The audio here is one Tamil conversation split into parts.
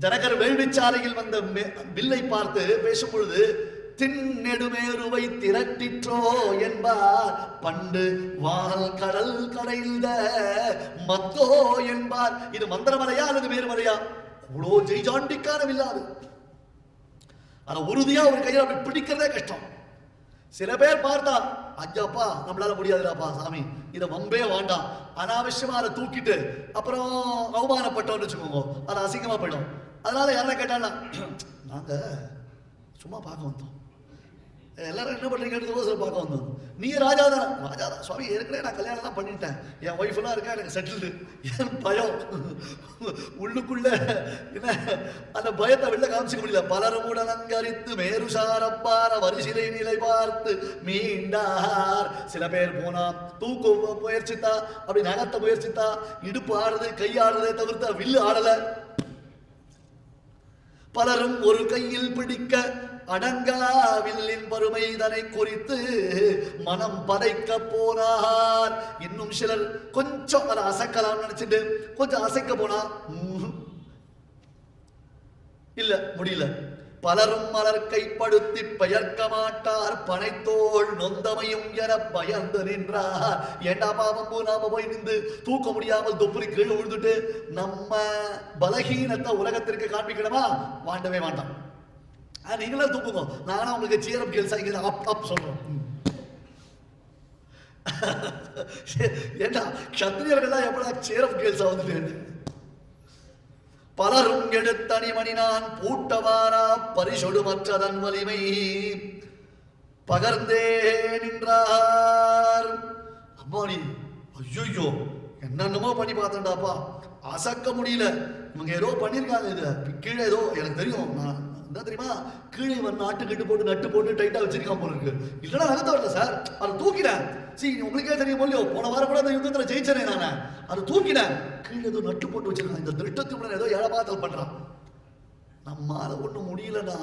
ஜனகர் வேள்விச்சாலையில் வந்த மே- வில்லை பார்த்து பேசும்பொழுது தின்னெடுமேருவை திரட்டிற்றோ என்பார். பண்டு வால் கடல் கடைந்த மத்தோ என்பார். இது மந்திரமலையா அல்லது வேறுமலையா? இவ்வளோ ஜெய்ஜாண்டிக்கான வில்லாது அதை. உறுதியா ஒரு கையில் அப்படி பிடிக்கிறதே கஷ்டம். சில பேர் பார்த்தா ஐயாப்பா நம்மளால முடியாதுடாப்பா சாமி இதை வம்பே வேண்டாம். அனாவசியமா அதை தூக்கிட்டு அப்புறம் அவமானப்பட்டோம்னு வச்சுக்கோங்க. அது அசிங்கமா போயிடும். அதனால யாரா கேட்டாலும் நாங்க சும்மா பார்க்க வந்தோம். எல்லாரும் என்ன பண்ணுறீங்கன்னு சில பார்க்க வந்தோம். நீ ராஜா தான்? ராஜா தான். சுவாமி ஏற்கனவே நான் கல்யாணம் தான் பண்ணிட்டேன். என் ஒய்ஃப் எல்லாம் இருக்கா? எனக்கு செட்டில்டு என் பயம். உள்ளுக்குள்ள என்ன? அந்த பயத்தை வெளில காமிச்சிக்க முடியல. பலரும் அலங்கரித்து மேருசாரப்பார வரிசிலை நிலை பார்த்து மீண்டார். சில பேர் போனா தூக்கு முயற்சித்தா அப்படி நகர்த்த முயற்சித்தா இடுப்பு ஆடுறது கை ஆடுறதே தவிர்த்தா வில்லு ஆடலை. பலரும் ஒரு கையில் பிடிக்க அடங்காவில்லின் பருமை இதனை குறித்து மனம் பதைக்க போனார். இன்னும் சிலர் கொஞ்சம் அதை அசைக்கலாம் நினைச்சிட்டு கொஞ்சம் அசைக்க போனா இல்ல முடியல. பலரும் மலர் கைப்படுத்தி பெயர்க்க மாட்டார். பனைத்தோள் நொந்தமையும் என பயந்து நின்றார். ஏண்டா பாவம் நாம போய் நின்று தூக்க முடியாமல் தொப்புரி கீழே விழுந்துட்டு நம்ம பலகீனத்தை உலகத்திற்கு காண்பிக்கணுமா? வாண்டவே வேண்டாம். நீங்களே தூக்குங்க. நானும் உங்களுக்கு சீரம் கேள்ஸ் இங்க அப் அப் சொல்றோம். ம். ஏண்டா க்ஷத்திரியர்கள்லாம் எப்படா சீரம் கேள்ஸா வந்துட்டு? பலரும் எடுத்தனி நான் பூட்டவாரா பரிசொடுமற்றதன் வலிமை. பகர்ந்தே நின்றார். அம்மாடி ஐயோ என்னென்னமோ பண்ணி பார்த்தேன்டாப்பா அசக்க முடியல. இவங்க ஏதோ பண்ணியிருக்காங்க இது. கீழே ஏதோ எனக்கு தெரியும். நான் என்ன தெரியுமா? கீழே இவன் நாட்டு கட்டு போட்டு நட்டு போட்டு டைட்டாக வச்சிருக்கான் போல இருக்கு. இல்லைன்னா நகர்த்த வரல சார் அதை தூக்கினேன் சரி உங்களுக்கே தெரியும் போலியோ போன வாரம் கூட அந்த யுத்தத்தில் ஜெயிச்சனே நானே. அதை தூக்கினேன் கீழே ஏதோ நட்டு போட்டு வச்சிருக்கான் இந்த திருட்டத்துடன் ஏதோ ஏழபாத்தல் பண்ணுறான் நம்மால் ஒன்றும் முடியலன்னா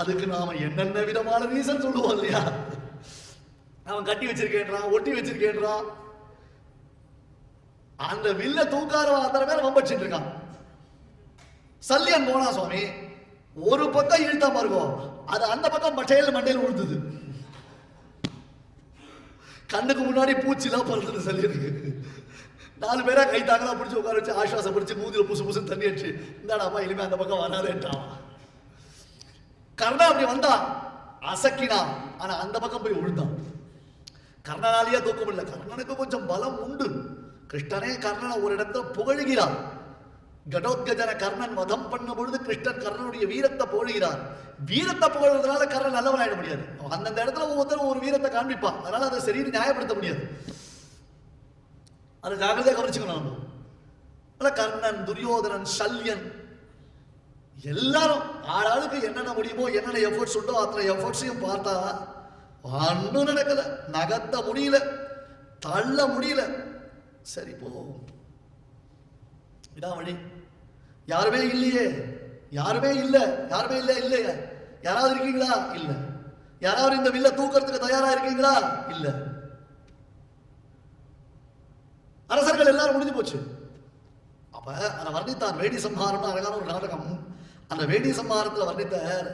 அதுக்கு நாம் என்னென்ன விதமான ரீசன் சொல்லுவோம் இல்லையா? அவன் கட்டி வச்சிருக்கேன்றான் ஒட்டி வச்சிருக்கேன்றான். அந்த வில்ல தூக்காரவன் அத்தனை பேர் வம்படிச்சிட்டு இருக்கான். சல்லியன் போனா சுவாமி. ஒரு பக்கம் இழுத்தா பாருங்க அது அந்த பக்கம் மட்டையில் மண்டையில் விழுந்தது கண்ணுக்கு முன்னாடி பூச்சிலாம் பறந்துட்டு சொல்லியிருக்கு நாலு பேரா கை தாங்கலாம் பிடிச்சி உட்கார வச்சு ஆஷ்வாசம் பிடிச்சி மூதியில் புசு புசுன்னு தண்ணி அடிச்சு இந்தாடாப்பா இனிமே அந்த பக்கம் வராதேட்டான் கர்ணா அப்படி வந்தான் அசக்கினான் ஆனா அந்த பக்கம் போய் விழுந்தான் கர்ணனாலேயே தூக்க முடியல கர்ணனுக்கு கொஞ்சம் பலம் உண்டு. கிருஷ்ணனே கர்ணனை ஒரு இடத்துல புகழ்கிறான் கடோத்கஜன கர்ணன் வதம் பண்ண பொழுது கிருஷ்ணன் கர்ணனுடைய வீரத்தை போழுகிறார் வீரத்தை போகிறதுனால கர்ணன் நல்லவன் ஆயிட முடியாது. அந்தந்த இடத்துல ஒவ்வொருத்தரும் ஒரு வீரத்தை காண்பிப்பான். அதனால அதை சரின்னு நியாயப்படுத்த முடியாது. அதை ஜாகிரதையாக கவனிச்சுக்கணும் நம்ம. அதனால கர்ணன் துரியோதனன் சல்யன் எல்லாரும் ஆளாளுக்கு என்னென்ன முடியுமோ என்னென்ன எஃபர்ட்ஸ் உண்டோ அத்தனை எஃபர்ட்ஸையும் பார்த்தா ஒன்றும் நடக்கல. நகர்த்த முடியல. தள்ள முடியல. சரி போ இதான் வழி யாருமே இல்லையே. யாருமே இல்லை. யாருமே இல்லை இல்லையே. யாராவது இருக்கீங்களா? இல்லை. யாராவது இந்த வில்ல தூக்கறதுக்கு தயாரா இருக்கீங்களா? இல்லை. அரசர்கள் எல்லாரும் முடிஞ்சு போச்சு. அப்ப அதை வர்ணித்தான் வேடி சம்ஹாரம்னு அழகான ஒரு நாடகம். அந்த வேடி சம்ஹாரத்துல வர்ணித்த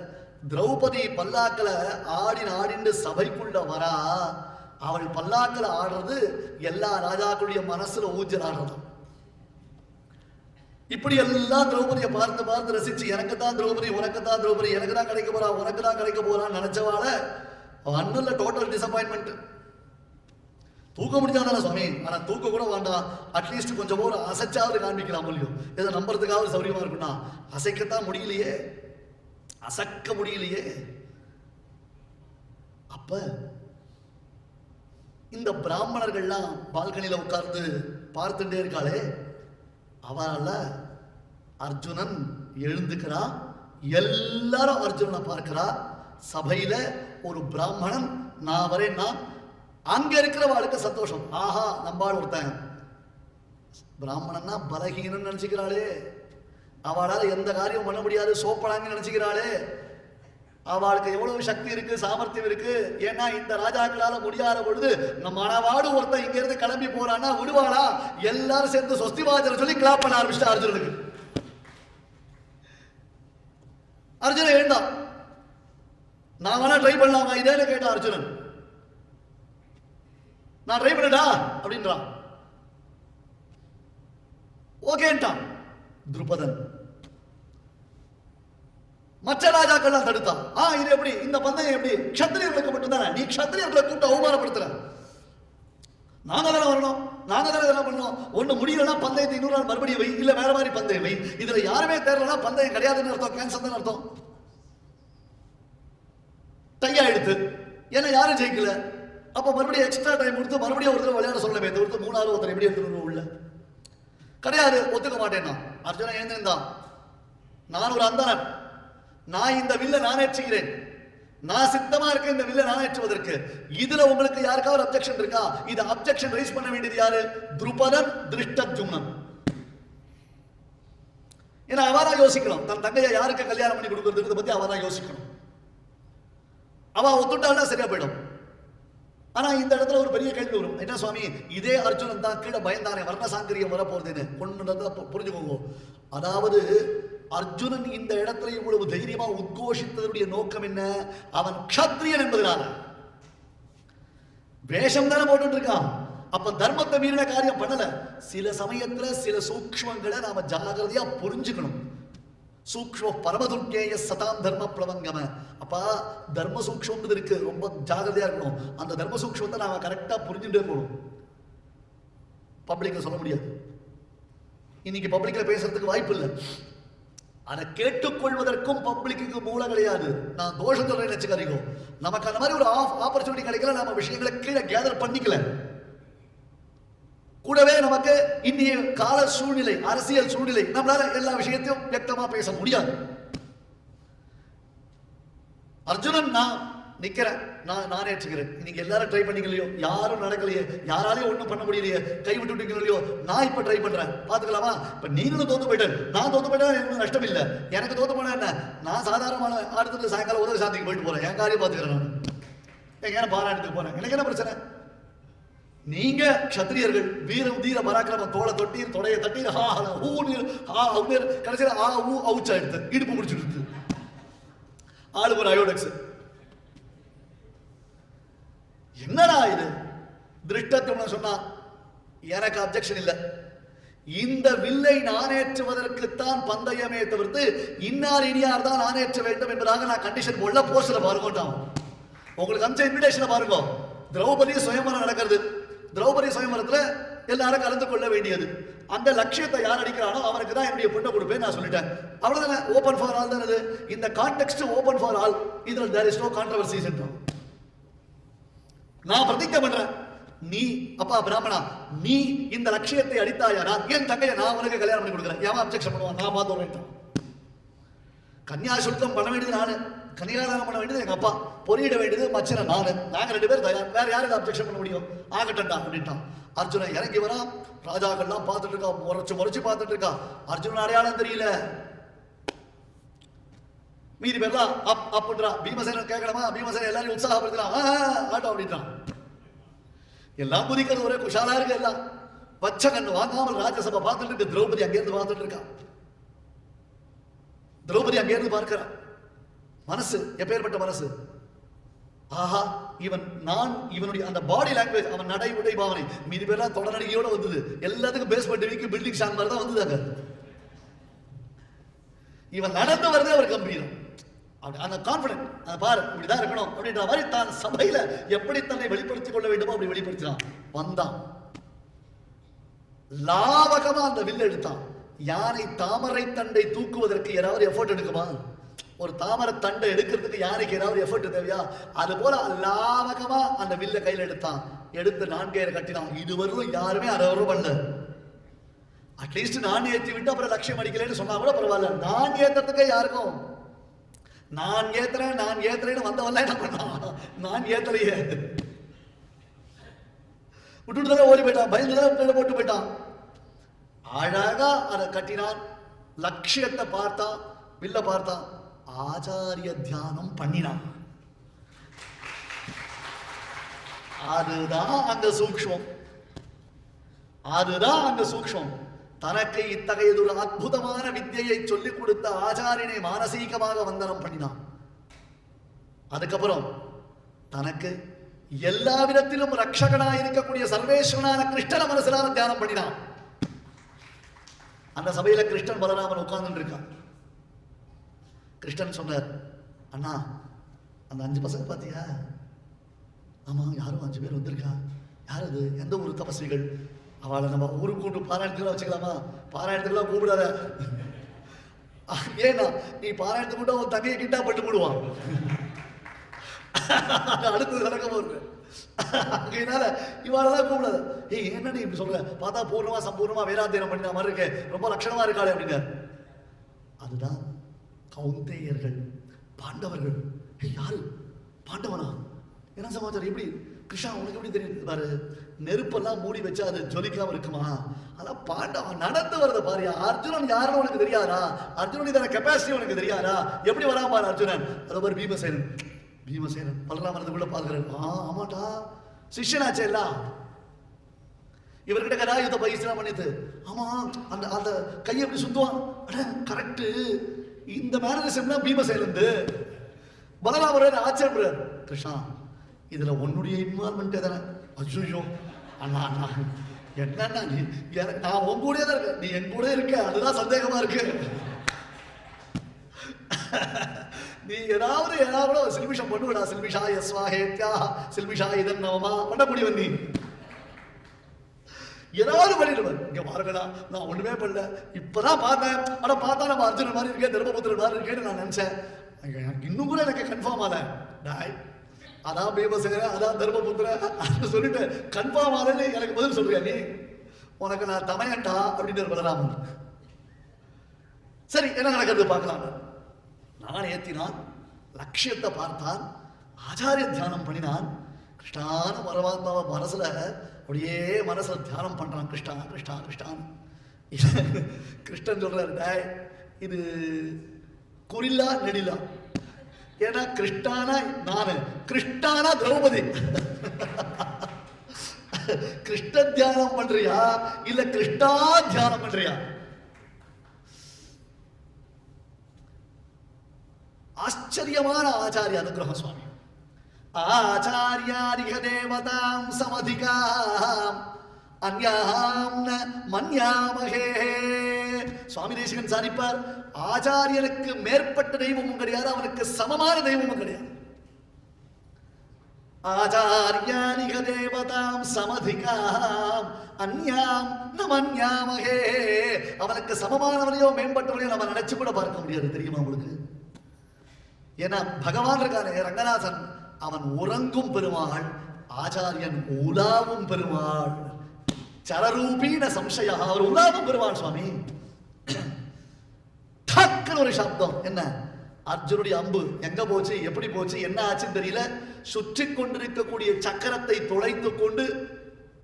திரௌபதி பல்லாக்களை ஆடின் ஆடிண்டு சபைக்குள்ள வரா. அவள் பல்லாக்களை ஆடுறது எல்லா ராஜாக்களுடைய மனசுல ஊஞ்சல் ஆடுறதும். இப்படி எல்லாம் திரௌபதியை பார்த்து பார்த்து ரசிச்சு எனக்கு தான் திரௌபதி உனக்கு தான் திரௌபதி எனக்கு தான் கிடைக்க போறா உனக்கு தான் கிடைக்க போறான்னு நினைச்சவாள அண்ணன்ல டோட்டல் டிசப்பாயின்மெண்ட் தூக்க முடியாதானே சுவாமி? ஆனா தூக்க கூட வேண்டாம். அட்லீஸ்ட் கொஞ்சம் ஒரு அசைச்சாவது காண்பிக்கலாம் முடியும் இதை நம்புறதுக்காவது சௌரியமா இருக்கும்னா அசைக்கத்தான் முடியலையே. அசக்க முடியலையே. அப்ப இந்த பிராமணர்கள்லாம் பால்கனியில உட்கார்ந்து பார்த்துட்டே இருக்காளே அவரால் அர்ஜுனன் எழுந்துக்கிறா எல்லாரும் அர்ஜுனனை பார்க்கிறா. சபையில ஒரு பிராமணன் நான் வரேன்னா அங்க இருக்கிறவாளுக்கு சந்தோஷம். ஆஹா நம்பாள் ஒருத்தன். பிராமணன்னா பலகீனன்னு நினைச்சுக்கிறாளே. அவளால் எந்த காரியம் பண்ண முடியாது. சோப்படாங்கன்னு நினைச்சுக்கிறாளே. அவளுக்கு எவ்வளவு சக்தி இருக்கு சாமர்த்தியம் இருக்கு. ஏன்னா இந்த ராஜாக்களால முடியாத பொழுது நம்ம மனவாடு ஒருத்தன் இங்க இருந்து கிளம்பி போறான்னா விடுவாளா? எல்லாரும் சேர்ந்து சொஸ்திவாஜரை சொல்லி கிளாப் பண்ண ஆரம்பிச்சிட்டா அர்ஜுனனுக்கு. அர்ஜுனன் எழுந்தான் நான் வேணா ட்ரை பண்ணலாமா இதேன்னு கேட்டான் அர்ஜுனன் நான் ட்ரை பண்ணடா அப்படின்றான் ஓகேன்ட்டான் துருபதன் மற்ற ராஜாக்கள்லாம் தடுத்தான் ஆ இது எப்படி இந்த பந்தயம் எப்படி கஷத்திரியர்களுக்கு மட்டும்தானே நீ கஷத்திரியர்களை கூப்பிட்டு அவமானப்படுத்துற நாங்க தானே வரணும் நாங்க தானே இதெல்லாம் பண்ணோம் ஒண்ணு முடியலன்னா பந்தயத்தை இன்னொரு நாள் மறுபடியும் வை இல்ல வேற மாதிரி பந்தயம் வை. இதுல யாருமே தேரலனா பந்தயம் கிடையாதுன்னு அர்த்தம் கேன்சல் தான் அர்த்தம். டையா எடுத்து ஏன்னா யாரும் ஜெயிக்கல. அப்ப மறுபடியும் எக்ஸ்ட்ரா டைம் கொடுத்து மறுபடியும் ஒருத்தர் விளையாட சொல்லவே ஒருத்தர் மூணாவது ஒருத்தர் எப்படி எடுத்துட்டு உள்ள? கிடையாது ஒத்துக்க மாட்டேன்னா அர்ஜுனா எழுந்திருந்தான் நான் ஒரு அந்தரன் நான் இந்த வில்ல நானேற்றுகிறேன் நான் சித்தமா இருக்கேன் இந்த வில்ல நானேற்றுவதற்கு இதுல உங்களுக்கு யாருக்காவது அப்ஜெக்ஷன் இருக்கா? இது அப்ஜெக்ஷன் ரைஸ் பண்ண வேண்டியது யாரு? துருபதன் திருஷ்டஜும்னன் ஏன்னா அவரா யோசிக்கணும். தன் தங்கையை யாருக்கு கல்யாணம் பண்ணி கொடுக்கறதுக்கு பத்தி அவரா யோசிக்கணும். அவ ஒத்துட்டாலும் சரியா போயிடும். ஆனா இந்த இடத்துல ஒரு பெரிய கேள்வி வரும். என்ன சுவாமி? இதே அர்ஜுனன் தான் கீழே பயந்தானே வர்ண சாங்கரியம் வரப்போறதுன்னு கொண்டு புரிஞ்சுக்கோங்க. அதாவது அர்ஜுனன் இந்த இடத்துல இவ்வளவு தைரியமா உத்கோஷித்ததனுடைய நோக்கம் என்ன? அவன் க்ஷத்ரியன் என்பதனால. வேஷம் தானே போட்டுட்டு இருக்கான் அப்ப தர்மத்தை மீறின காரியம் பண்ணல. சில சமயத்துல சில சூக்ஷ்மங்களை நாம ஜாகிரதையா புரிஞ்சுக்கணும். சூக்ஷ்ம பரமதுர்க்கேய சதாம் தர்ம பிரபங்கம. அப்பா தர்ம சூக்ஷ்மம்ன்றது இருக்கு. ரொம்ப ஜாகிரதையா இருக்கணும். அந்த தர்ம சூக்ஷ்மத்தை நாம கரெக்டா புரிஞ்சுட்டே போகணும். பப்ளிக்ல சொல்ல முடியாது. இன்னைக்கு பப்ளிக்ல பேசுறதுக்கு வாய்ப்பு இல்லை. அதை கேட்டுக்கொள்வதற்கும் பப்ளிக்கு மூலம் கிடையாது. நான் தோஷம் சொல்றேன் நினைச்சுக்காதீங்க. நமக்கு அந்த மாதிரி ஒரு ஆப்பர்ச்சுனிட்டி கிடைக்கல நம்ம விஷயங்களை கீழே கேதர் பண்ணிக்கல. கூடவே நமக்கு இந்திய கால சூழ்நிலை அரசியல் சூழ்நிலை நம்மளால எல்லா விஷயத்தையும் வியக்தமா பேச முடியாது. அர்ஜுனன் நான் நிற்கிறேன் நான் நான் ஏற்றுக்கிறேன் இன்றைக்கி எல்லாரும் ட்ரை பண்ணீங்களையோ யாரும் நடக்கலையே? யாராலையும் ஒன்றும் பண்ண முடியலையே? கை விட்டு விட்டீங்களோ நான் இப்போ ட்ரை பண்ணுறேன் பார்த்துக்கலாமா? இப்போ நீங்களும் தோத்து போயிட்டேன். நான் தோத்து போயிட்டேன் எனக்கு நஷ்டம் இல்லை. எனக்கு தோத்து போனால் என்ன? நான் சாதாரணமான அடுத்தது சாயங்காலம் உதவி சாந்திக்கு போயிட்டு போகிறேன் என் காரியம் பார்த்துக்கிறேன் நான். எங்க பாராட்டுக்கு போறேன். எனக்கு என்ன பிரச்சனை? நீங்க கத்திரியர்கள் வீரம் தீர பராக்கிரம தோலை தொட்டி தொடைய தட்டி ஹா ஊ நீர் ஹா உமேர் கடைசியில் ஆ ஊ அவுச்சா எடுத்து. இடுப்பு முடிச்சுட்டு இருக்கு. ஒரு அயோடெக்ஸ் என்னடா இது? திருஷ்டத்துவம் சொன்னா எனக்கு அப்ஜெக்ஷன் இல்லை. இந்த வில்லை நானேற்றுவதற்குத்தான் பந்தயமே தவிர்த்து இன்னார் இனியார் தான் நானேற்ற வேண்டும் என்பதாக நான் கண்டிஷன் போடல போஸ்டர் பாருங்கட்டான் உங்களுக்கு அமிச்ச இன்விடேஷனை பாருங்க. திரௌபதி சுயம்பரம் நடக்கிறது. திரௌபதி சுயமரத்தில் எல்லாரும் கலந்து கொள்ள வேண்டியது. அந்த லட்சியத்தை யார் அடிக்கிறானோ அவனுக்கு தான் என்னுடைய பொண்ணை கொடுப்பேன் நான் சொல்லிட்டேன். அவ்வளவுதானே? ஓபன் ஃபார் ஆல் தானே இது? இந்த கான்டெக்ட் ஓபன் ஃபார் ஆல் இதில் தேர் இஸ் நோ கான்ட்ரவர்சிஸ் என்றோம் நான் பிரதிஜை பண்றேன். நீ அப்பா பிராமணா நீ இந்த லட்சியத்தை அடித்தாயா நான் என் தங்கையை நான் உனக்கு கல்யாணம் பண்ணி கொடுக்குறேன். ஏன் அப்ஜெக்ஷன் பண்ணுவான்? நான் பார்த்து கன்னியா சுத்தம் பண்ண வேண்டியது நானு. கன்னியாதானம் பண்ண வேண்டியது எங்க அப்பா. பொறியிட வேண்டியது மச்சனை நானு. நாங்க ரெண்டு பேரும் தயார். வேற யாரும் அப்ஜெக்ஷன் பண்ண முடியும்? ஆகட்டண்டா அப்படின்ட்டான். அர்ஜுனை இறங்கி வரான். ராஜாக்கள்லாம் பார்த்துட்டு இருக்கா. முறைச்சு முறைச்சு பார்த்துட்டு இருக்கா. அர்ஜுனன் அடையாளம் தெரியல. மீதி பேர்லாம் அப் அப்படின்றா பீமசேனன் கேட்கலாமா பீமசேனன் எல்லாரையும் உற்சாகப்படுத்தலாம் ஆட்டோ அப்படின்றான். எல்லாம் குதிக்கிறது ஒரே குஷாலா இருக்கு எல்லாம். பச்சை கண்ணு வாங்காமல் ராஜ்யசபா பார்த்துட்டு இருக்கு திரௌபதி அங்கேருந்து பார்த்துட்டு இருக்கா திரௌபதி அங்கேருந்து பார்க்கிறா மனசு எப்பேற்பட்ட மனசு? ஆஹா இவன் நான் இவனுடைய அந்த பாடி லாங்குவேஜ் அவன் நடை உடை பாவனை. மீதி பேர்லாம் தொடர்நடிகையோட வந்தது. எல்லாத்துக்கும் பேஸ் பண்ணி பில்டிங் ஷாங் மாதிரி தான் வந்தது அங்கே. இவன் நடந்து வரதே ஒரு கம்பீரம். அப்படி அந்த கான்பிடன்ட் அதை பாரு இப்படிதான் இருக்கணும் அப்படின்ற மாதிரி தான் சபையில எப்படி தன்னை வெளிப்படுத்திக் கொள்ள வேண்டுமோ அப்படி வெளிப்படுத்தினான். வந்தான். லாவகமா அந்த வில் எடுத்தான். யானை தாமரை தண்டை தூக்குவதற்கு யாராவது எஃபோர்ட் எடுக்குமா? ஒரு தாமரை தண்டை எடுக்கிறதுக்கு யானைக்கு ஏதாவது எஃபர்ட் தேவையா? அது போல லாவகமா அந்த வில்ல கையில் எடுத்தான். எடுத்து நான்கையரை கட்டினான். இதுவரையும் யாருமே அதை பண்ணல. அட்லீஸ்ட் நான் ஏற்றி விட்டு அப்புறம் லட்சியம் அடிக்கலைன்னு சொன்னா கூட பரவாயில்ல. நான் ஏத்துறதுக்கே யாருக்கும்? நான் ஏத்துறேன் நான் ஏத்துறேன்னு வந்தவன்ல என்ன பண்ணான் நான் ஏத்தலையே. விட்டுட்டு தானே ஓடி போயிட்டான். பயந்து தானே போட்டு போயிட்டான். அழகா அதை கட்டினான். லட்சியத்தை பார்த்தான் வில்ல பார்த்தான் ஆச்சாரிய தியானம் பண்ணினான். அதுதான் அந்த சூக்ஷ்மம். அதுதான் அந்த சூக்ஷம் தனக்கு இத்தகையதொரு அற்புதமான வித்தியை சொல்லிக் கொடுத்த ஆச்சாரியனை மானசீகமாக வந்தனம் பண்ணினான். அதுக்கப்புறம் தனக்கு எல்லா விதத்திலும் ரட்சகனாக இருக்கக்கூடிய சர்வேஸ்வரனான கிருஷ்ணன மனசிலான தியானம் பண்ணினான். அந்த சபையில கிருஷ்ணன் பலராமன் உட்கார்ந்து இருக்கான் கிருஷ்ணன் சொன்னார் அண்ணா அந்த அஞ்சு பசங்க பாத்தியா? ஆமா யாரும் அஞ்சு பேர் வந்திருக்கா. யார் அது? எந்த ஊர் தபஸ்விகள்? அவளை நம்ம ஊருக்கு கூப்பிட்டு பாராயணத்துக்குலாம் வச்சுக்கலாமா? பாராயணத்துக்குலாம் கூப்பிடாத. ஏன்னா நீ பாராயணத்து கூட உன் தங்கையை கிட்டா பட்டு போடுவான். அடுத்தது நடக்க போகுது அதனால இவாளெல்லாம் கூப்பிடாத. ஏய் என்ன நீ இப்படி சொல்ற? பார்த்தா பூர்ணமா சம்பூர்ணமா வேதாத்தியனம் பண்ணின மாதிரி இருக்கே. ரொம்ப லட்சணமா இருக்காளே அப்படிங்க. அதுதான் கௌந்தேயர்கள் பாண்டவர்கள். யாரு? பாண்டவனா? என்ன சமாச்சாரம்? எப்படி? கிருஷ்ணா உனக்கு எப்படி தெரியுது? பாரு நெருப்பெல்லாம் மூடி வச்சா அது ஜொலிக்காம இருக்குமா? அதான் பாண்டவன் நடந்து வரத பாரியா அர்ஜுனன் யாருன்னு உனக்கு தெரியாதா? அர்ஜுனன் இதான கெப்பாசிட்டி உனக்கு தெரியாதா? எப்படி வராம பாரு அர்ஜுனன்? அது ஒரு பீமசேனன். பீமசேனன் பலராமரத்துக்குள்ள பாக்குறேன் ஆ ஆமாட்டா சிஷ்யனாச்சே எல்லாம். இவர்கிட்ட கதாயுத பயிற்சிலாம் பண்ணிட்டு ஆமா அந்த அந்த கையை எப்படி சுத்துவான்? அட கரெக்ட் இந்த மேனரிசம்னா பீமசேலந்து பலராமர் ஆச்சரியப்படுறார். கிருஷ்ணா இதில் உன்னுடைய இன்வால்மெண்ட் எதனா? அச்சுயோ. அண்ணா அண்ணா. என்னண்ணா நீ? எனக்கு- நான் உன் கூட தான் இருக்கேன். நீ என் கூட இருக்க. அதுதான் சந்தேகமாக இருக்கு. நீ ஏதாவது ஏதாவது சில்மிஷம் பண்ணுவடா. சில்மிஷா எஸ் ஹேத்யா சில்மிஷா இதன் நவமா. பண்ண முடியும் நீ ஏதாவது பண்ணிடுவேன் இங்கே பாருங்கடா. நான் ஒன்றுமே பண்ணல. இப்பதான் பார்த்தேன். ஆனால் பார்த்தா நம்ம அர்ஜுன் மாதிரி இருக்கேன் தர்மபுத்திரன் மாதிரி இருக்கேன்னு நான் நினச்சேன். எனக்கு இன்னும் கூட எனக்கு கன்ஃபார்ம் ஆகலை. டாய். அதான் பீமசேன அதான் தர்மபுத்திர அப்படின்னு சொல்லிட்டு கன்ஃபார்ம் எனக்கு பதில் சொல்றியா நீ? உனக்கு நான் தமையட்டா அப்படின்னு பலராமன். சரி என்ன நடக்கிறது பார்க்கலாம். நான் ஏத்தினான் லட்சியத்தை பார்த்தான் ஆச்சாரிய தியானம் பண்ணினான். கிருஷ்ணான பரமாத்மாவை மனசுல அப்படியே மனசுல தியானம் பண்றான். கிருஷ்ணா கிருஷ்ணா கிருஷ்ணான். கிருஷ்ணன் சொல்றாரு டே இது குறில்லா நெடிலா ஏன்னா கிருஷ்ணானா நானு. கிருஷ்ணானா திரௌபதி. கிருஷ்ண தியானம் பண்றியா? இல்ல கிருஷ்ணா தியானம் பண்றியா? ஆச்சரியமான ஆச்சாரிய அனுகிரகம் சுவாமி. ஆச்சாரியாரிக தேவதாம் சமதிகாம் அந்யாம் மன்யாமகே சுவாமி தேசிகன் சாதிப்பார் ஆச்சாரியனுக்கு மேற்பட்ட தெய்வமும் கிடையாது அவனுக்கு சமமான தெய்வமும் கிடையாது. ஆச்சாரியானிக தேவதாம் சமதிகாம் அந்யாம் நமன்யாமகே. அவனுக்கு சமமானவனையோ மேம்பட்டவனையோ நம்ம நினைச்சு கூட பார்க்க முடியாது தெரியுமா உங்களுக்கு? ஏன்னா பகவான் இருக்கானே ரங்கநாதன். அவன் உறங்கும் பெருமாள் ஆச்சாரியன் உலாவும் பெருமாள். சரரூபீன சம்சயா அவர் உலாவும் பெருமாள் சுவாமி. டக்குன்னு ஒரு சப்தம். என்ன? அர்ஜுனுடைய அம்பு. எங்க போச்சு? எப்படி போச்சு? என்ன ஆச்சுன்னு தெரியல. சுற்றி கொண்டிருக்கக்கூடிய சக்கரத்தை துளைத்து கொண்டு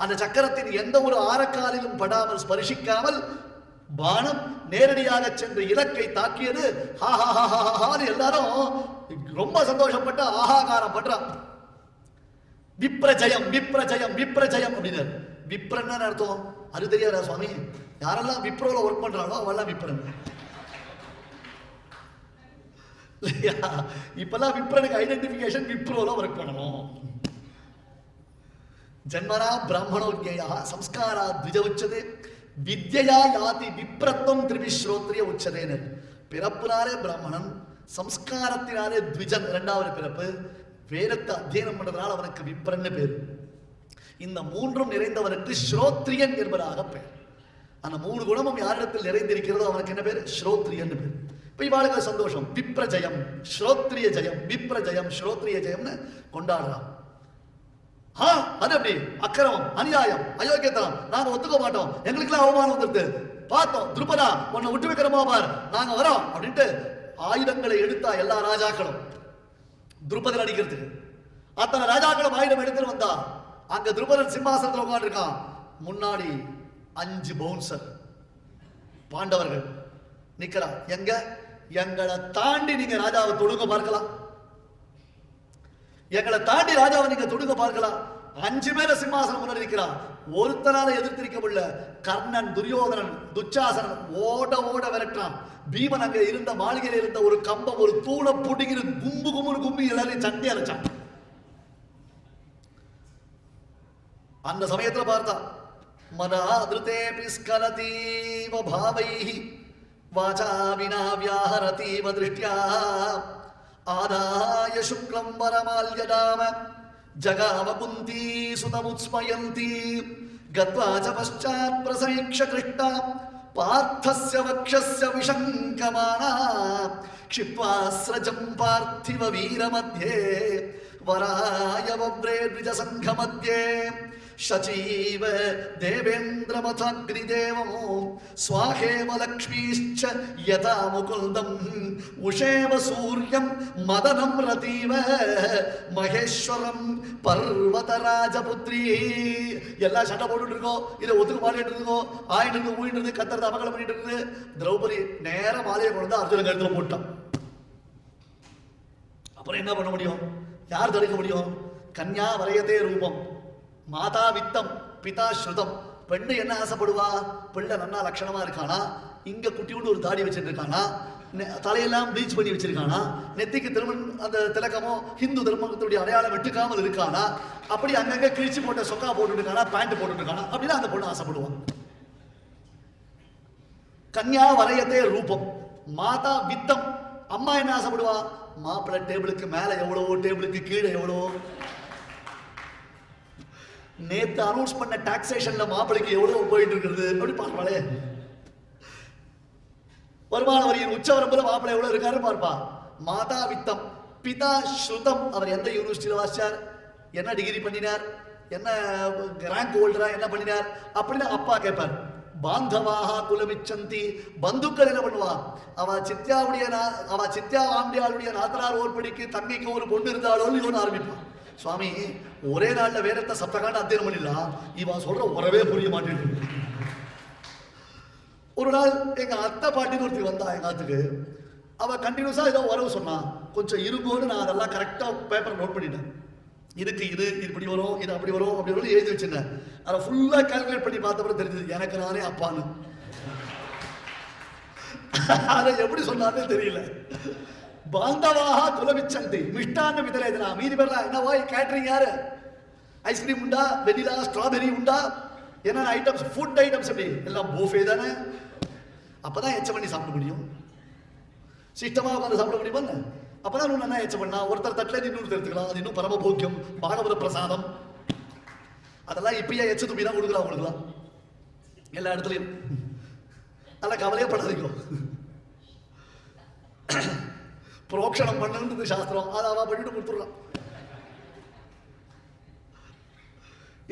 அந்த சக்கரத்தின் எந்த ஒரு ஆரக்காலிலும் படாமல் ஸ்பரிசிக்காமல் பானம் நேரடியாக சென்று இலக்கை தாக்கியது. ஹா ஹா ஹா ஹா எல்லாரும் ரொம்ப சந்தோஷப்பட்டு ஆகாகாரம் பண்றான் விப்ரஜயம் விப்ரஜயம் விப்ரஜயம் அப்படின்னு விப்ரன்னு அர்த்தம்? அது தெரியாதா சுவாமி? யாரெல்லாம் விப்ரோல ஒர்க் பண்ணுறாங்களோ அவெல்லாம் விப்ரன் இல்லையா? இப்பெல்லாம் விப்ரனுக்கு ஐடென்டிஃபிகேஷன் விப்ரோல ஒர்க் பண்ணணும். ஜென்மரா பிராமணோஜயா சம்ஸ்காரா த்விஜ உச்சதே வித்யா யாதி விப்ரத்வம் திருவிஸ்ரோத்ரிய உச்சதேன்னு. பிறப்பினாலே பிராமணன் சம்ஸ்காரத்தினாலே த்விஜன் இரண்டாவது பிறப்பு. வேதத்தை அத்தியனம் பண்றதுனால அவனுக்கு விப்ரன்னு பேர். இந்த மூன்றும் நிறைந்தவனுக்கு ஸ்ரோத்ரியன் என்பதாக பெயர் அந்த மூணு குணமும் யாரிடத்தில் நிறைந்திருக்கிறதோ அவனுக்கு என்ன பேர்? ஸ்ரோத்ரியன் பேர். இப்போ இவாளுக்கு சந்தோஷம் விப்ர ஜெயம் ஸ்ரோத்ரிய ஜெயம் விப்ர ஜெயம் ஸ்ரோத்ரிய ஜெயம்னு கொண்டாடுறான். ஆ அது எப்படி? அக்கிரமம் அநியாயம் அயோக்கியத்தனம். நாங்க ஒத்துக்க மாட்டோம். எங்களுக்குலாம் அவமானம் வந்துருது. பார்த்தோம் திருப்பதா உன்னை விட்டு வைக்கிறோமா பார். நாங்க வரோம் அப்படின்ட்டு ஆயுதங்களை எடுத்தா எல்லா ராஜாக்களும். துருபதர் அடிக்கிறதுக்கு. அத்தனை ராஜாக்களும் ஆயுதம் எடுத்துட்டு வந்தா அங்க துருபதன் சிம்மாசனத்துல உட்காந்துருக்கான் முன்னாடி அஞ்சு பவுன்சர் பாண்டவர்கள் நிக்கிறா எங்க? எங்களை தாண்டி நீங்க ராஜாவை தொடுங்க பார்க்கலாம். எங்களை தாண்டி ராஜாவை நீங்க தொடுங்க பார்க்கலாம். அஞ்சு பேர சிம்மாசனம் முன்னாடி நிற்கிறான் ஒருத்தனால எதிர்த்திருக்க முடியல. கர்ணன் துரியோதனன் துச்சாசனன் ஓட ஓட விரட்டான் பீமன் அங்க இருந்த மாளிகையில இருந்த ஒரு கம்பம் ஒரு தூளை புடுங்கிற கும்பு கும்புன்னு கும்பி எல்லாரையும் சண்டை அரைச்சான் அந்த சமயத்துல பார்த்தா మనాదృతేపి స్ఖలతీవ భావై. వాచా వినా వ్యాహరతీవ దృష్ట్యా. ఆదాయ శుక్లం వరమాల్యదామ జగామ పుంతీ సుతముత్స్మయంతి. గత్వా చ పశ్చాత్ ప్రసైక్ష కృష్ణ. పార్థస్య వక్షస్య విశంకమానా క్షిప్వాస్రజం పార్థివ వీరమధ్యే. వరాయ వవ్రే ద్విజ సంఘ మధ్యే शचीव देवेन्द्रमथाग्निदेवमो स्वाहेव लक्ष्मीश्च यथा मुकुन्दम् उषेव सूर्यं मदनं रतीव மகேஸ்வரம் பர்வதராஜபுத்ரி எல்லாம் சண்டை போட்டுட்டு இருக்கோம் இதை ஒத்துக்க மாட்டேட்டு இருக்கோம் ஆயிட்டு இருந்து ஊயிட்டு இருந்து கத்துறது அமகலம் பண்ணிட்டு இருந்து திரௌபதி நேர மாலையை கொண்டு வந்து அர்ஜுனன் கழுத்துல போட்டான் அப்புறம் என்ன பண்ண முடியும் யார் தடுக்க முடியும் கன்யா வரையதே ரூபம் மாதா வித்தம் பிதா ஸ்ருதம் பெண்ணு என்ன ஆசைப்படுவா? பிள்ளை நல்லா லட்சணமா இருக்கானா? இங்க குட்டியோண்டு ஒரு தாடி வச்சுட்டு இருக்கானா நெ- தலையெல்லாம் ப்ளீச் பண்ணி வச்சிருக்கானா? நெத்திக்கு திருமண் அந்த திலக்கமோ ஹிந்து தர்மத்துடைய அடையாளம் வெட்டுக்காமல் இருக்கானா? அப்படி அங்கங்க கிழிச்சு போட்ட சொக்கா போட்டுட்டு இருக்கானா பேண்ட் போட்டுட்டு இருக்கானா அப்படின்னா அந்த பொண்ணு ஆசைப்படுவான் கன்யா வரையத்தே ரூபம். மாதா வித்தம் அம்மா என்ன ஆசைப்படுவா? மாப்பிள்ளை டேபிளுக்கு மேல எவ்வளவோ டேபிளுக்கு கீழே எவ்வளவோ. நேத்து அனௌன்ஸ் பண்ண டாக்ஸேஷன்ல மாப்பிளைக்கு எவ்வளவு போயிட்டு இருக்கிறது? அப்படி பார்ப்பாளே. வருமான வரியின் உச்சவரம்புல மாப்பிள்ளை எவ்வளவு இருக்காரு பார்ப்பா. மாதா வித்தம் பிதா ஸ்ருதம். அவர் எந்த யூனிவர்சிட்டியில் வாசிச்சார்? என்ன டிகிரி பண்ணினார்? என்ன ரேங்க் ஹோல்டரா என்ன பண்ணினார்? அப்படின்னு அப்பா கேட்பார். பாந்தவாக குலமிச்சந்தி. பந்துக்கள் என்ன பண்ணுவா? அவ சித்யாவுடைய அவ சித்யா ஆண்டியாளுடைய நாத்தனார் ஓர்படிக்கு தங்கைக்கு ஒரு பொண்ணு இருந்தாலும் இவன் ஆரம்பிப்பான். சுவாமி ஒரே நாளில் வேதத்தை சப்தகாண்ட அத்தியனம் பண்ணிடலாம் இவன் சொல்ற உறவே புரிய மாட்டேன் ஒரு நாள் எங்க அத்தை பாட்டின்னு ஒருத்தர் வந்தா எங்க ஆத்துக்கு. அவ கண்டினியூஸா ஏதோ உறவு சொன்னான் கொஞ்சம் இருக்கும்னு நான் அதெல்லாம் கரெக்டா பேப்பர் நோட் பண்ணிட்டேன். இதுக்கு இது இது இப்படி வரும் இது அப்படி வரும் அப்படி வரும் எழுதி வச்சிருந்தேன். அதை ஃபுல்லா கால்குலேட் பண்ணி பார்த்தப்பறம் தெரிஞ்சது எனக்கு நானே அப்பான்னு. அதை எப்படி சொன்னாலே தெரியல. பாந்தவாக குலமிச்சந்தி விதலை விதரேதனா மீதி பேர்லாம் என்ன கேட்ரிங் யாரு ஐஸ்கிரீம் உண்டா வெனிலா ஸ்ட்ராபெரி உண்டா என்னென்ன ஐட்டம்ஸ் ஃபுட் ஐட்டம்ஸ் எப்படி எல்லாம் பூஃபே தானே அப்பதான் எச்ச பண்ணி சாப்பிட முடியும் சிஷ்டமா உட்காந்து சாப்பிட முடியுமா என்ன? அப்பதான் இன்னும் என்ன எச்ச பண்ணா ஒருத்தர் தட்டில் இன்னொரு எடுத்துக்கலாம் அது இன்னும் பரமபோக்கியம் பாகவத பிரசாதம் அதெல்லாம் இப்பயே எச்ச துப்பி தான் கொடுக்கலாம் உங்களுக்குலாம் எல்லா இடத்துலையும் நல்லா கவலையே படாதீங்க புரோக்ஷணம் பண்ணுன்றது சாஸ்திரம். அதை அவ பண்ணிட்டு கொடுத்துட்றான்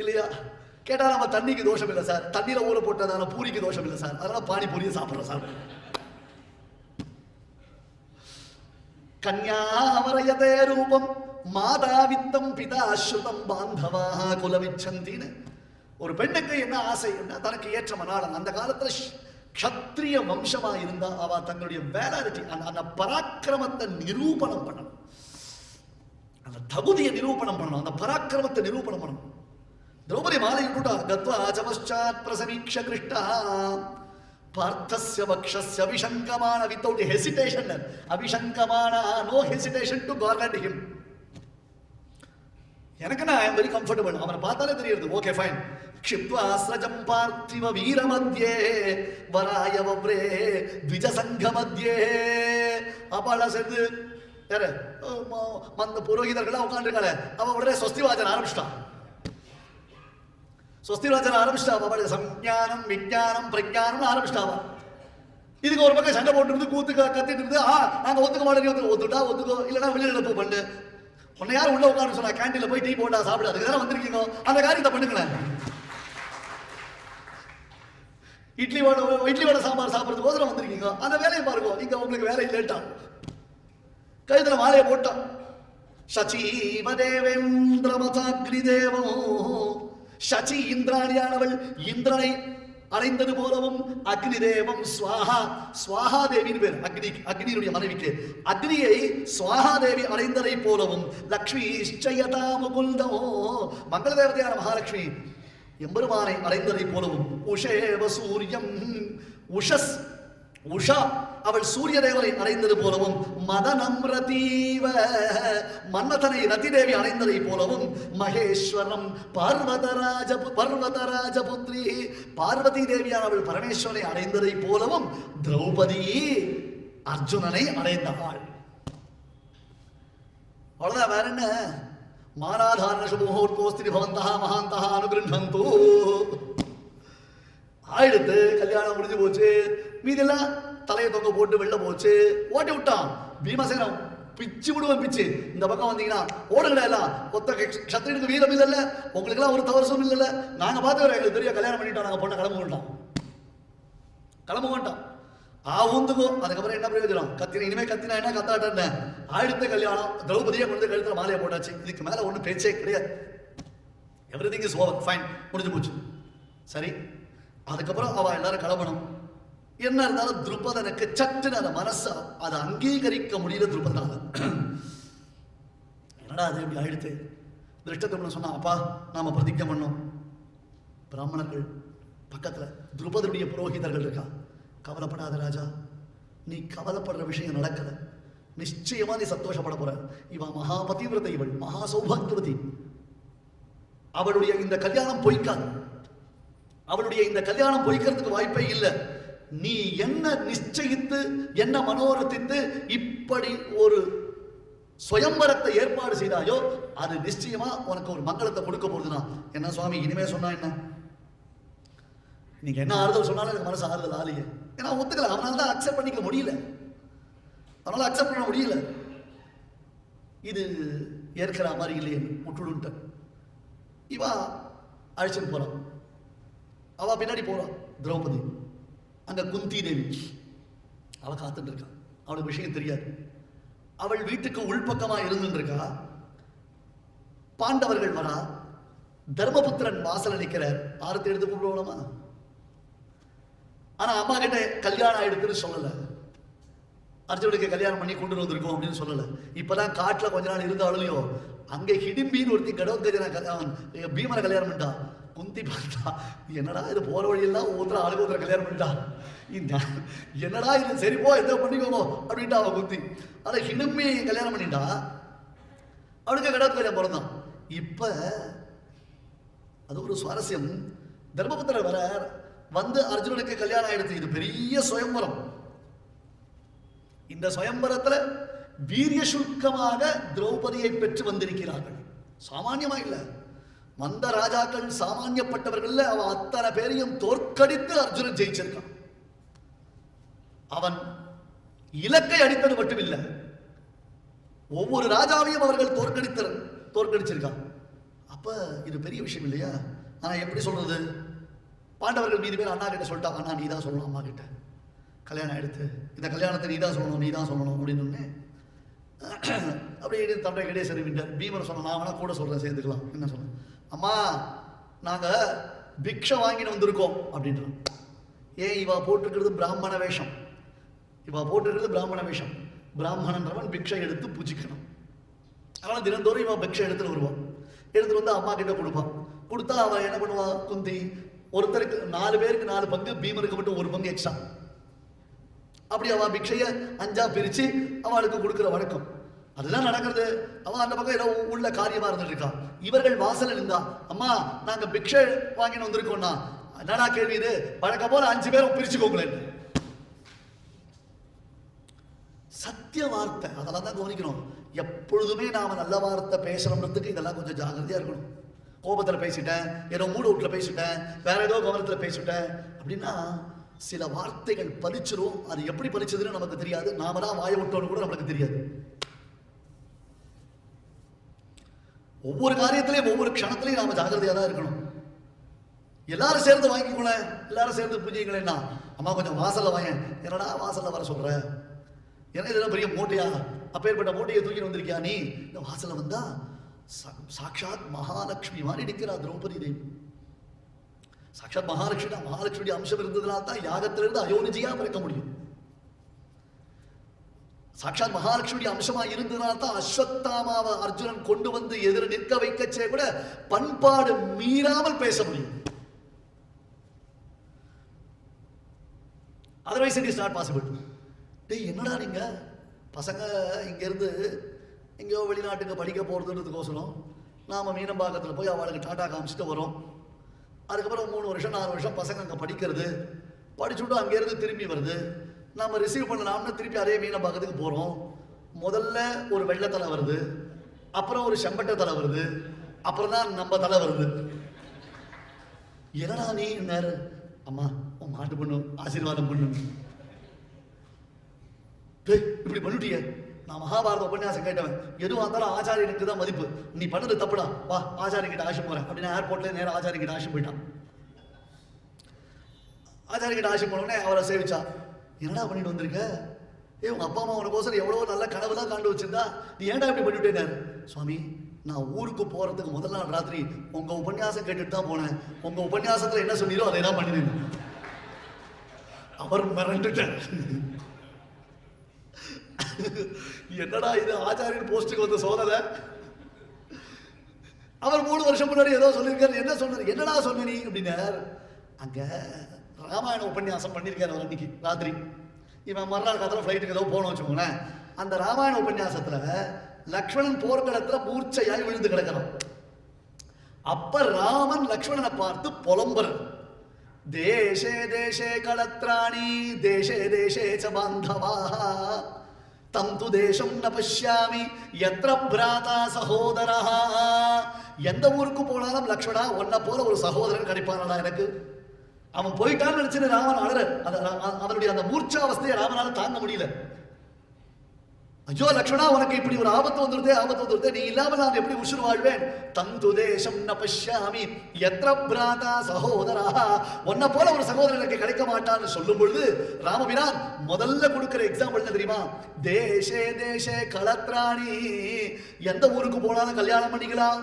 இல்லையா? கேட்டால் நம்ம தண்ணிக்கு தோஷம் இல்லை சார். தண்ணியில் ஊற போட்டதால பூரிக்கு தோஷம் இல்லை சார். அதனால பானி பூரியை சாப்பிட்றோம் சார். கன்யாவரயதே ரூபம். மாதா வித்தம் பிதா அஸ்ருதம் பாந்தவா குலமிச்சந்தின்னு ஒரு பெண்ணுக்கு என்ன ஆசை? என்ன? தனக்கு ஏற்ற மனாளன் அந்த காலத்துல கத்திரிய வம்சமா இருந்தா அவ தங்களுடைய வேலாரிட்டி அந்த அந்த பராக்கிரமத்தை நிரூபணம் பண்ணணும். அந்த தகுதியை நிரூபணம் பண்ணணும். அந்த பராக்கிரமத்தை நிரூபணம் பண்ணணும். திரௌபதி மாலை கூட கத்வா ஜபశ్చాத் பிரசமீக்ஷ கிருஷ்ணா பார்த்தஸ்ய பக்ஷஸ்ய அபிஷங்கமான without hesitation அபிஷங்கமான no hesitation to garland him எனக்கு நான் ஐ வெரி கம்ஃபர்டபுள் அவனை பார்த்தாலே தெரியுது ஓகே ஃபைன் க்ஷிப்வா பார்த்திவ வீர மத்தியே வராய வவ்ரே த்விஜ சங்க மத்தியே அப்பாளா சேர்ந்து யாரு? ஓ, மந்த புரோகிதர்கள்லாம் உட்காந்துருக்காளே அவ உடனே ஸ்வஸ்திவாஜன் ஆரம்பிச்சிட்டான் ஸ்வஸ்திவாஜன் ஆரம்பிச்சிட்டா. அவளுடைய சஞ்ஞானம் விஞ்ஞானம் பிரஜானம் ஆரம்பிச்சிட்டாவா இதுக்கு ஒரு பக்கம் சண்டை போட்டு இருந்து கூத்து கத்திட்டு இருந்து ஆ நாங்க ஒத்துக்க மாட்டேங்க ஒத்துக்க ஒத்துட்டா ஒத்துக்கோ இல்லைன்னா வெளியில் போ பண்ணு உன்னை யார் உள்ள உட்காந்து சொன்னா கேண்டீன்ல போய் டீ போட்டா சாப்பிடு. அதுக்கு தானே வந்திருக்கீங்க? அந்த காரியத்தை பண்ணுங்களேன் இட்லி வடை இட்லி வடை சாம்பார் சாப்பிட்றதுக்கோசரம் வந்திருக்கீங்க? அந்த வேலையை பாருங்க. இங்க உங்களுக்கு வேலை லேட்டா கழுத்துல மாலையை போட்டான் சச்சீவ தேவேந்திர மதாக்ரி தேவோ சச்சி இந்திராணியானவள் இந்திரனை அடைந்தது போலவும் அக்னி தேவம் ஸ்வாஹா ஸ்வாஹா தேவியின் பேர். அக்னி அக்னியுடைய மனைவிக்கு. அக்னியை ஸ்வாஹா தேவி அடைந்ததை போலவும் லக்ஷ்மி இஷ்டயதா முகுந்தமோ மங்கள தேவதையான மகாலட்சுமி எம்பெருமானை அடைந்ததை போலவும் உஷேவ சூரியம் உஷஸ் உஷா அவள் சூரிய தேவரை அடைந்தது போலவும் மதனம் ரதீவ மன்மதனை ரதிதேவி அடைந்ததை போலவும் மகேஸ்வரம் பார்வதராஜ பர்வதராஜபுத்ரி பார்வதி தேவியான அவள் பரமேஸ்வரனை அடைந்ததை போலவும் திரௌபதி அர்ஜுனனை அடைந்தவாள் அவ்வளவுதான் வேற என்ன? மானாதாரண சுபமுகூர்த்தோஸ்திரி பவந்தா மகாந்தா அனுகிருந்தந்தோ ஆயிடுத்து கல்யாணம் முடிஞ்சு போச்சு. மீதெல்லாம் தலையை தொங்க போட்டு வெளில போச்சு. ஓட்டி விட்டான். பீமசேனம் பிச்சு விடுவேன் பிச்சு. இந்த பக்கம் வந்தீங்கன்னா ஓடுங்களா எல்லாம். ஒத்த சத்திரனுக்கு வீரம் இல்லைல்ல. உங்களுக்கெல்லாம் ஒரு தவறுசும் இல்லைல்ல. நாங்கள் பார்த்து எங்களுக்கு பெரிய கல்யாணம் பண்ணிட்டோம் நாங்கள் பொண்ணை கிளம்ப வேண்டாம் கிளம்ப வேண்டாம் ஆவுந்துக்கும் அதுக்கப்புறம் என்ன பிரயோஜனம்? கத்தின இனிமே கத்தினா என்ன கத்தாட்டேன் ஆயிடுத்த கல்யாணம் திரௌபதியை கொண்டு கழுத்துல மாலையை போட்டாச்சு. இதுக்கு மேல ஒன்றும் பேச்சே கிடையாது. Everything is over fine முடிஞ்சு போச்சு. சரி. அதுக்கப்புறம் அவள் எல்லாரும் கிளம்பணும். என்ன இருந்தாலும் துருபதனுக்கு சட்டுன்னு அந்த மனசை அதை அங்கீகரிக்க முடியல துருபதனால. என்னடா அது இப்படி ஆயிடுத்து? திருஷ்டத்தை சொன்னா அப்பா நாம பிரதிஜை பண்ணோம். பிராமணர்கள் பக்கத்துல துருபதனுடைய புரோகிதர்கள் இருக்கா? கவலைப்படாத ராஜா நீ கவலைப்படுற விஷயம் நடக்கல. நிச்சயமா நீ சந்தோஷப்பட போற. இவ மகா பதிவிரதை இவள் மகா சௌபாகியவதி அவளுடைய இந்த கல்யாணம் பொய்க்காது. அவளுடைய இந்த கல்யாணம் பொய்க்கிறதுக்கு வாய்ப்பே இல்லை. நீ என்ன நிச்சயித்து என்ன மனோரத்தித்து இப்படி ஒரு சுயம்பரத்தை ஏற்பாடு செய்தாயோ அது நிச்சயமா உனக்கு ஒரு மங்களத்தை கொடுக்க போகுதுன்னா என்ன சுவாமி இனிமே சொன்னா என்ன? நீங்க என்ன ஆறுதல் சொன்னாலும் எனக்கு மனசு ஆறுதல் ஆலையே ஏன்னா ஒத்துக்கல. அவனால தான் அக்செப்ட் பண்ணிக்க முடியல. அவனால அக்செப்ட் பண்ண முடியல. இது ஏற்கிற மாதிரி இல்லையே முட்டுடுன்ட்டு. இவா அழைச்சிட்டு போறான் அவ பின்னாடி போறான் திரௌபதி. அங்க குந்தி தேவி அவள் காத்துட்டு இருக்கா அவளுக்கு விஷயம் தெரியாது. அவள் வீட்டுக்கு உள்பக்கமா இருந்துருக்கா இருக்கா பாண்டவர்கள் வரா. தர்மபுத்திரன் வாசல் நிற்கிறார் ஆரத்தை எடுத்து கூப்பிடுவோமா ஆனா அம்மா கிட்ட கல்யாணம் ஆயிடுதுன்னு சொல்லல. அர்ஜுனுக்கு கல்யாணம் பண்ணி கொண்டு வந்திருக்கோம் அப்படின்னு சொல்லல. இப்பதான் காட்டுல கொஞ்ச நாள் இருந்தாலும் அங்கே ஹிடிம்பின்னு ஒருத்தி கடவுத்கஜன கல்யாணம் பீமனை கல்யாணம் பண்ணிட்டா. குந்தி பார்த்தா என்னடா இது போற வழியெல்லாம் ஒவ்வொருத்தரும் ஆளுக்கு ஒருத்தர் கல்யாணம் பண்ணிட்டா? என்னடா இது சரி போ எதோ பண்ணிக்கோமோ அப்படின்ட்டா அவன் குந்தி. ஆனா இன்னுமே கல்யாணம் பண்ணிட்டா அவனுக்கு கடவுத்கஜன் பிறந்தான் இப்ப அது ஒரு சுவாரஸ்யம். தர்மபுத்திரர் வர வந்து அர்ஜுனனுக்கு கல்யாணம் ஆயிடுச்சு இது பெரிய சுயம்பரம். இந்த சுயம்பரத்துல வீரிய சுல்கமாக திரௌபதியை பெற்று வந்திருக்கிறார்கள். சாமானியமாக இல்லை. மந்த ராஜாக்கள் சாமானியப்பட்டவர்கள் அவன் அத்தனை பேரையும் தோற்கடித்து அர்ஜுனன் ஜெயிச்சிருக்கான். அவன் இலக்கை அடித்தது மட்டும் இல்லை ஒவ்வொரு ராஜாவையும் அவர்கள் தோற்கடித்த தோற்கடிச்சிருக்கான். அப்ப இது பெரிய விஷயம் இல்லையா? ஆனா எப்படி சொல்றது? பாண்டவர்கள் மீது பேர் அண்ணா கிட்ட சொல்லிட்டா அண்ணா நீ தான் சொல்லணும் அம்மா கிட்ட. கல்யாணம் எடுத்து இந்த கல்யாணத்தை நீ தான் சொல்லணும் நீ தான் சொல்லணும் அப்படின்னு அப்படியே தந்தை கிடையாது சரி விட்டார் பீமர் சொன்ன நான் வேணா கூட சொல்றேன் சேர்ந்துக்கலாம் என்ன சொன்னேன்? அம்மா நாங்கள் பிக்ஷை வாங்கிட்டு வந்திருக்கோம் அப்படின்றான். ஏன் இவா போட்டிருக்கிறது பிராமண வேஷம்? இவா போட்டிருக்கிறது பிராமண வேஷம். பிராமணன்றவன் பிக்ஷை எடுத்து பூஜிக்கணும். அதனால் தினந்தோறும் இவன் பிக்ஷை எடுத்துகிட்டு வருவான். எடுத்துட்டு வந்து அம்மா கிட்ட கொடுப்பான். கொடுத்தா அவன் என்ன பண்ணுவான் குந்தி? ஒருத்தருக்கு நாலு பேருக்கு நாலு பங்கு பீமருக்கு மட்டும் ஒரு பங்கு எக்ஸ்ட்ரா அப்படி அவள் பிக்ஷையை அஞ்சா பிரித்து அவளுக்கு கொடுக்குற வழக்கம் அதுதான் நடக்கிறது. அவன் அந்த பக்கம் ஏதோ உள்ள காரியமாக இருந்துட்டு இருக்கான். இவர்கள் வாசல் இருந்தா அம்மா நாங்கள் பிக்ஷை வாங்கின்னு வந்திருக்கோம்னா என்னடா கேள்வி இது? வழக்கம் போல அஞ்சு பேரும் பிரிச்சுக்கோங்களேன். சத்திய வார்த்தை அதெல்லாம் தான் கவனிக்கணும். எப்பொழுதுமே நாம் நல்ல வார்த்தை பேசணுன்றதுக்கு இதெல்லாம் கொஞ்சம் ஜாகிரதையாக இருக்கணும். கோபத்தில் பேசிட்டேன் ஏதோ மூடு வீட்டில் பேசிட்டேன் வேற ஏதோ கவனத்தில் பேசிட்டேன் அப்படின்னா சில வார்த்தைகள் பலிச்சிரும் அது எப்படி பலிச்சதுன்னு நமக்கு தெரியாது. நாம தான் வாய விட்டோன்னு கூட நமக்கு தெரியாது. ஒவ்வொரு காரியத்திலையும் ஒவ்வொரு க்ஷணத்திலையும் நாம ஜாகிரதையாக தான் இருக்கணும். எல்லாரும் சேர்ந்து வாங்கிக்கோங்களேன் எல்லாரும் சேர்ந்து பூஜைங்களேன்னா அம்மா கொஞ்சம் வாசலில் வாயேன். என்னடா வாசலில் வர சொல்கிற ஏன்னா இதெல்லாம் பெரிய மூட்டையா? அப்பேற்பட்ட மூட்டையை தூக்கிட்டு வந்திருக்கியா நீ? இந்த வாசலில் வந்தா சாட்சாத் சாக்ஷாத் மகாலட்சுமி மாதிரி நிற்கிறா திரௌபதி தேவி. சாட்சாத் மகாலட்சுமி மகாலட்சுமியுடைய அம்சம் இருந்ததுனால தான் யாகத்திலிருந்து அயோனிஜியாக பிறக்க முடியும். சாட்சாத் மகாலட்சுமி அம்சமா இருந்ததுனால தான் அஸ்வத்தாமாவை அர்ஜுனன் கொண்டு வந்து எதிர நிற்க வைக்கச்சே கூட பண்பாடு மீறாமல் பேச முடியும். Otherwise it is not possible டேய் என்னடா நீங்க? பசங்க இங்கேருந்து எங்கேயோ வெளிநாட்டுக்கு படிக்க போகிறதுன்றதுக்கோசரம் நாம மீனம்பாக்கத்தில் போய் அவளுக்கு டாட்டா காமிச்சிட்டு வரோம். அதுக்கப்புறம் மூணு வருஷம் நாலு வருஷம் பசங்க அங்கே படிக்கிறது. படிச்சுட்டு அங்கேருந்து திரும்பி வருது. நம்ம ரிசீவ் பண்ணலாம்னு திருப்பி அதே மீனம்பாக்கத்துக்கு போகிறோம் முதல்ல ஒரு வெள்ளை தலை வருது. அப்புறம் ஒரு செம்பட்டை தலை வருது. அப்புறம் தான் நம்ம தலை வருது. என்னடா நீ நேரு அம்மா உன் மாட்டு பொண்ணு ஆசீர்வாதம் பண்ணு. டேய் இப்படி பண்ணிட்டியே? நான் மகாபாரத உபன்யாசம் கேட்டவன். எதுவாக இருந்தாலும் ஆச்சாரியனுக்கு தான் மதிப்பு. நீ பண்ணது தப்புடா. வா ஆச்சாரிய கிட்ட ஆசை போறேன். அப்படின்னு ஏர்போர்ட்ல நேரம் ஆச்சாரிய கிட்ட ஆசை போயிட்டான். ஆச்சாரிய கிட்ட ஆசை போனோடனே அவரை சேவிச்சா என்னடா பண்ணிட்டு வந்திருக்க? ஏ உங்கள் அப்பா அம்மா உனக்கோசரம் எவ்வளோ நல்ல கனவுலாம் காண்டு வச்சிருந்தா நீ ஏன்டா இப்படி பண்ணிவிட்டேனாரு சுவாமி நான் ஊருக்கு போகிறதுக்கு முதல் நாள் ராத்திரி உங்கள் உபன்யாசம் கேட்டுட்டு தான் போனேன். உங்கள் உபன்யாசத்தில் என்ன சொன்னீரோ அதை தான் பண்ணினேன் அவர் மிரண்டுட்டார். என்னடா இது ஆச்சாரியன் போஸ்ட்டுக்கு வந்த சோதனை? அவர் மூணு வருஷம் முன்னாடி ஏதோ சொல்லியிருக்காரு. என்ன சொன்னார்? என்னடா சொன்ன நீ? அப்படின்னார். அங்கே ராமாயண உபன்யாசம் பண்ணியிருக்காரு அவர் அன்னைக்கு ராத்திரி. இவன் மறுநாள் காலத்தில் ஃப்ளைட்டுக்கு ஏதோ போகணும் வச்சுக்கோங்களேன். அந்த ராமாயண உபன்யாசத்தில் லக்ஷ்மணன் போர்க்களத்துல மூர்ச்சையாய் விழுந்து கிடக்கிறான். அப்ப ராமன் லக்ஷ்மணனை பார்த்து புலம்பர் தேசே தேசே களத்ராணி தேசே தேசே ச பாந்தவாः. தம் து தேசம் ந பஷ்யாமி எத்திர பிராதா சகோதரா. எந்த ஊருக்கு போனாலும் லக்ஷ்மணா ஒன்ன போல ஒரு சகோதரன் கிடைப்பானடா எனக்கு. அவன் போயிட்டான்னு நினைச்சு ராமன் அழற அவனுடைய அந்த மூர்ச்சாவஸ்தையை ராமனால தாங்க முடியல. ஐயோ லக்ஷ்மணா உனக்கு இப்படி ஒரு ஆபத்து வந்துருதே ஆபத்து வந்துருதே நீ இல்லாம நான் எப்படி உசுறு வாழ்வேன்? தந்து தேசம் ந பஷ்யாமி எத்திர பிராதா சகோதரா. உன்னை போல ஒரு சகோதரன் எனக்கு கிடைக்க மாட்டான்னு சொல்லும் பொழுது ராமபிரான் முதல்ல கொடுக்குற எக்ஸாம்பிள் என்ன தெரியுமா? தேசே தேசே களத்ராணி. எந்த ஊருக்கு போனாலும் கல்யாணம் பண்ணிக்கலாம்.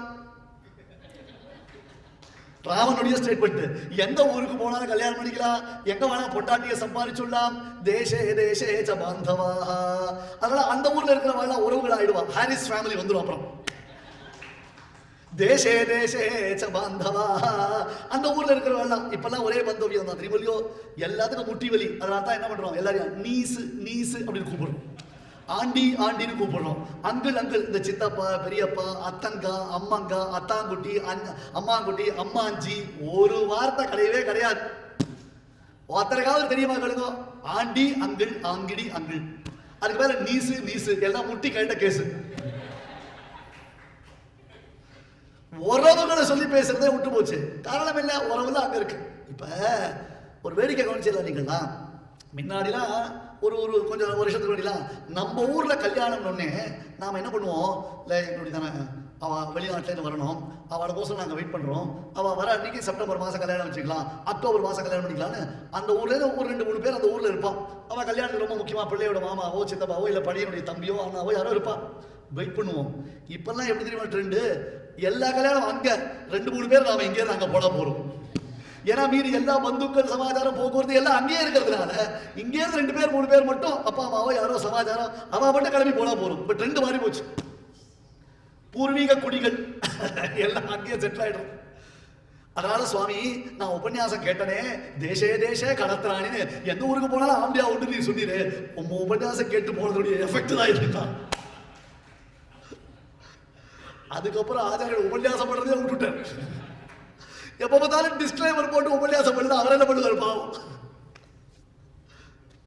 ராமனுடைய ஸ்டேட்மெண்ட் எந்த ஊருக்கு போனாலும் கல்யாணம் பண்ணிக்கலாம். எங்க வேணா பொட்டாட்டியை சம்பாதிச்சுடலாம் தேசே தேசே ச பாந்தவா அதனால அந்த ஊர்ல இருக்கிறவங்க உறவுகள் ஆயிடுவா ஹாரிஸ் ஃபேமிலி வந்துடும் அப்புறம். தேசே தேசே ச பாந்தவா அந்த ஊர்ல இருக்கிறவங்க இப்பெல்லாம் ஒரே பந்தவியம் தான். தெரியுமோ எல்லாத்துக்கும் முட்டி வலி. அதனால தான் என்ன பண்றோம் எல்லாரையும் நீசு நீசு அப்படின்னு கூப்பிடுறோம். ஆண்டி ஆண்டின்னு கூப்பிடுறோம் அங்கிள் அங்கிள் இந்த சித்தப்பா பெரியப்பா அத்தங்கா அம்மங்கா அத்தாங்குட்டி அம்மாங்குட்டி அம்மாஞ்சி ஒரு வார்த்தை கிடையவே கிடையாது. ஒருத்தருக்காவது தெரியுமா கேளுங்க? ஆண்டி அங்கிள் ஆங்கிடி அங்கிள். அதுக்கு மேல நீசு நீசு. எல்லாம் முட்டி கேட்ட கேசு. உறவுகளை சொல்லி பேசுறதே விட்டு போச்சு. காரணம் என்ன? உறவுல அங்க இருக்கு. இப்ப ஒரு வேடிக்கை கவனிச்சிடலாம் நீங்களா முன்னாடிலாம் ஒரு ஒரு கொஞ்சம் ஒரு வருஷத்துக்கு முன்னாடிலாம் நம்ம ஊரில் கல்யாணம்னு நாம் என்ன பண்ணுவோம்? இல்லை எங்களுடைய தானே அவள் வெளிநாட்டிலேருந்து வரணும். அவளை கோசம் நாங்கள் வெயிட் பண்ணுறோம் அவள் வர அன்றைக்கி செப்டம்பர் மாதம் கல்யாணம் வச்சுக்கலாம். அக்டோபர் மாதம் கல்யாணம் பண்ணிக்கலான்னு அந்த ஊர்லேருந்து ஒரு ரெண்டு மூணு பேர் அந்த ஊரில் இருப்பான். அவள் கல்யாணத்துக்கு ரொம்ப முக்கியமாக பிள்ளையோட மாமாவோ சித்தப்பாவோ இல்லை பழையனுடைய தம்பியோ அண்ணாவோ யாரோ இருப்பான் வெயிட் பண்ணுவோம். இப்போல்லாம் எப்படி தெரியுமா ட்ரெண்டு எல்லா கல்யாணம் அங்கே ரெண்டு மூணு பேர் நாம இங்கே அங்கே போட போகிறோம் ஏன்னா மீறி எல்லா பந்துக்கள் சமாச்சாரம் போக்குவரத்து எல்லாம் அங்கேயே இருக்கிறதுனால இங்கே ரெண்டு பேர் மூணு பேர் மட்டும் அப்பா அம்மாவோ யாரோ சமாச்சாரம் அவன் மட்டும் கிளம்பி போனால் போறோம் இப்போ ட்ரெண்ட் மாறி போச்சு. பூர்வீக குடிகள் எல்லாம் அங்கேயே செட்டில் ஆயிடும். அதனால சுவாமி நான் உபன்யாசம் கேட்டனே தேசே தேசே கடத்துறானின்னு எந்த ஊருக்கு போனாலும் ஆம்பியா உண்டு நீ சொன்னீரு. உங்க உபன்யாசம் கேட்டு போனதுடைய எஃபெக்ட் தான் இதுதான் அதுக்கப்புறம் ஆச்சாரியர் உபன்யாசம் பண்றதே விட்டுட்டேன் எப்ப பார்த்தாலும் டிஸ்க்ளைமர் போட்டு உபன்யாசம் பண்ணுது அவர் என்ன பண்ணுவார் பாவம்